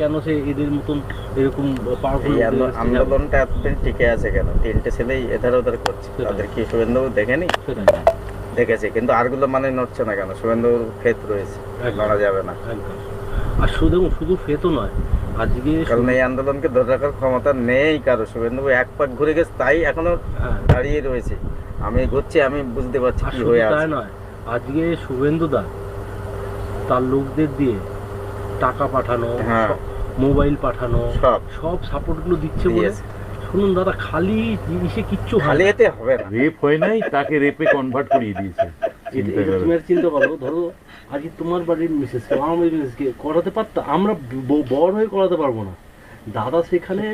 কেন সে এদের মতন এরকম আন্দোলনটা এতদিন টিকে আছে কেন? তিনটে ছেলেই এধার ওধার করছে। তাদের কি শুভেন্দু দেখেনি? দেখেছে কিন্তু আরগুলো মানে নড়ছে না কেন? শুভেন্দুর ক্ষেত রয়েছে। লড়া যাবে না। আর শুধু শুধু ফেতো নয় আজকে কারণ এই আন্দোলনকে ধরে রাখার ক্ষমতা নেই কারও। শুভেন্দু এক পাক ঘুরে গেছে তাই এখনও হ্যাঁ। দাঁড়িয়ে রয়েছে। আমি ঘুরছি আমি বুঝতে পারছি কি হয়ে তাই আছে। নয় আজকে শুভেন্দু দা তার লোকদের দিয়ে টাকা পাঠানো হ্যাঁ। মোবাইল পাঠানো সব সব সাপোর্টগুলো দিচ্ছে বলে। শুনুন দাদা খালি জিনিসে কিচ্ছু হয় খালি না। এতে হবে না রেপ হয় নাই তাকে রেপে কনভার্ট করিয়ে দিয়েছে এটা- চিন্তা এটা করো। তুমি আর চিন্তা করো ধরো আজকে তোমার বাড়ির মিসেসকে আমার বাড়ির মিসেসকে করাতে পারতাম আমরা ব- বড় হয়ে করাতে পারব না দাদা সেখানে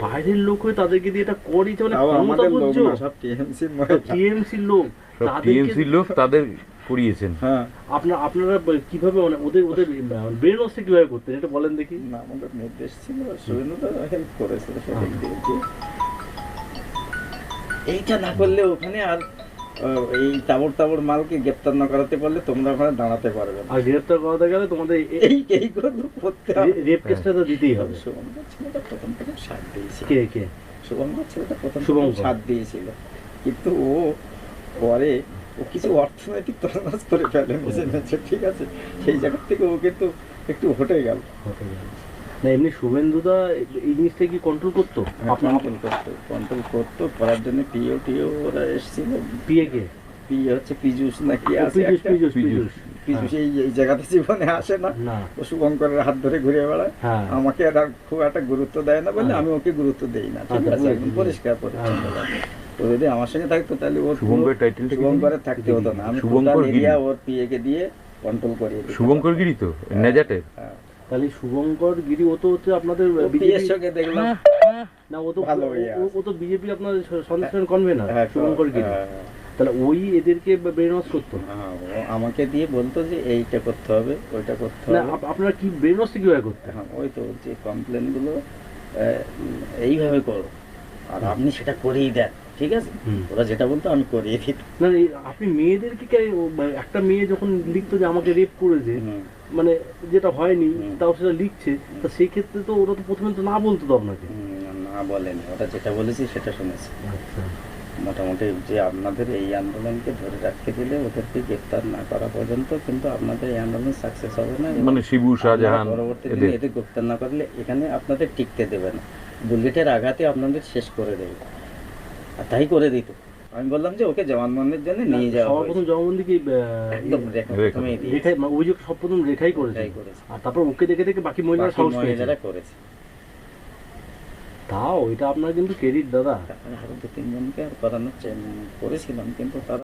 বাইরের লোক হয়ে তাদেরকে দিয়ে এটা করিয়েছে মানে তাও আমাদের লোক ক্ষমতাবজ্জ। না সব টিএমসি টিএমসির লোক সব তাদেরকে টিএমসির লোক তাদের করিয়েছেন। হ্যাঁ আপনার আপনারা কীভাবে মানে ওদের ওদের ব্রেন ওয়াশটা কীভাবে করতেন এটা বলেন দেখি। না আমাদের নির্দেশ ছিল হেল্প করেছিল দিয়েছে এইটা না করলে ওখানে আর এই তাবড় তাবড় মালকে গ্রেপ্তার না করাতে পারলে তোমরা ওখানে দাঁড়াতে পারবে আর গ্রেফতার করাতে গেলে তোমাদের এই এই করে করতে রেপ কেসটা তো দিতেই হবে। শুভঙ্কর ছেলেটা প্রথম থেকে সাথ দিয়েছিল। কে কে? শুভঙ্কর ছেলেটা প্রথম থেকে সাথ দিয়েছিল। কিন্তু ও পরে ও কিছু অর্থনৈতিক তরনাস করে ফেলে মেসে ঠিক আছে? সেই জায়গা থেকে ও কিন্তু একটু হটে গেল। না এমনি শুভেন্দুদা এই জিনিসটা কি কন্ট্রোল করতো? কন্ট্রোল করতো কন্ট্রোল করতো করার জন্য পিও টিও ওরা এসেছিল। পিএ কে? পি হচ্ছে পিজুস নাকি আছে পিজুস পিজুস পিজুস। এই এই জায়গাতে জীবনে আসে না। ও শুভঙ্করের হাত ধরে ঘুরে বেড়ায়। হ্যাঁ। আমাকে আর খুব একটা গুরুত্ব দেয় না বলে হ্যাঁ। আমি ওকে গুরুত্ব দেই না ঠিক আচ্ছা, আছে? পরিষ্কার পরিচ্ছন্ন। ও যদি আমার সঙ্গে থাকতো তাহলে ওর শুভঙ্কর? শুভঙ্করের থাকতে হতো না। আমি শুভঙ্কর এরিয়া ওর পিএ কে দিয়ে কন্ট্রোল করিয়ে শুভঙ্কর গিরি তো নেজাটের। হ্যাঁ। তাহলে শুভঙ্কর গিরি ও তো হচ্ছে আপনাদের ও বিজেপি পিএর সঙ্গে দেখলাম। না ও তো ভালো ও- তো বিজেপি আপনার সন্দেশন কনভেনার হ্যাঁ, শুভঙ্কর গিরি। হ্যাঁ, তাহলে ওই এদেরকে ব্রেন ওয়াশ করতো হ্যাঁ, আমাকে দিয়ে বলতো যে এইটা করতে হবে ওইটা করতে হবে। আপনারা কি ব্রেন কীভাবে করতেন? হ্যাঁ, ওই তো যে কমপ্লেনগুলো আহ, এইভাবে করো। আর আপনি সেটা করেই দেন। ঠিক আছে? ওরা যেটা বলতো আমি করিয়ে দিতাম। না আপনি মেয়েদেরকে একটা মেয়ে যখন লিখতো যে আমাকে রেপ করেছে মানে যেটা হয়নি তাও সেটা লিখছে তা সেই ক্ষেত্রে তো ওরা তো প্রথমে তো না বলতো তো আপনাকে? না বলেনি। ওরা যেটা বলেছি সেটা শুনেছি। আচ্ছা। মোটামুটি যে আপনাদের এই আন্দোলনকে ধরে রাখতে দিলে ওদেরকে গ্রেপ্তার না করা পর্যন্ত কিন্তু আপনাদের এই আন্দোলন সাকসেস হবে না মানে শিবু শাহজাহান পরবর্তী দিনে এদের গ্রেপ্তার না করলে এখানে আপনাদের টিকতে দেবে না। বুলেটের আঘাতে আপনাদের শেষ করে দেবে। আর তাই করে দিত আমি বললাম যে ওকে জবানবন্দির জন্য নিয়ে যাওয়া সর্বপ্রথম প্রথম জবাবন্দি কি একদম রেখা রেখা। প্রথমেই দিয়েছে। রেখাই অভিযোগ সব প্রথম রেখাই করেছে। আর তারপর ওকে দেখে দেখে বাকি মহিলারা সাহস পেয়েছে মহিলারা করেছে তাও ওইটা আপনার কিন্তু ক্রেডিট দাদা আরও দু তিনজনকে আর করানোর করেছিলাম কিন্তু তারা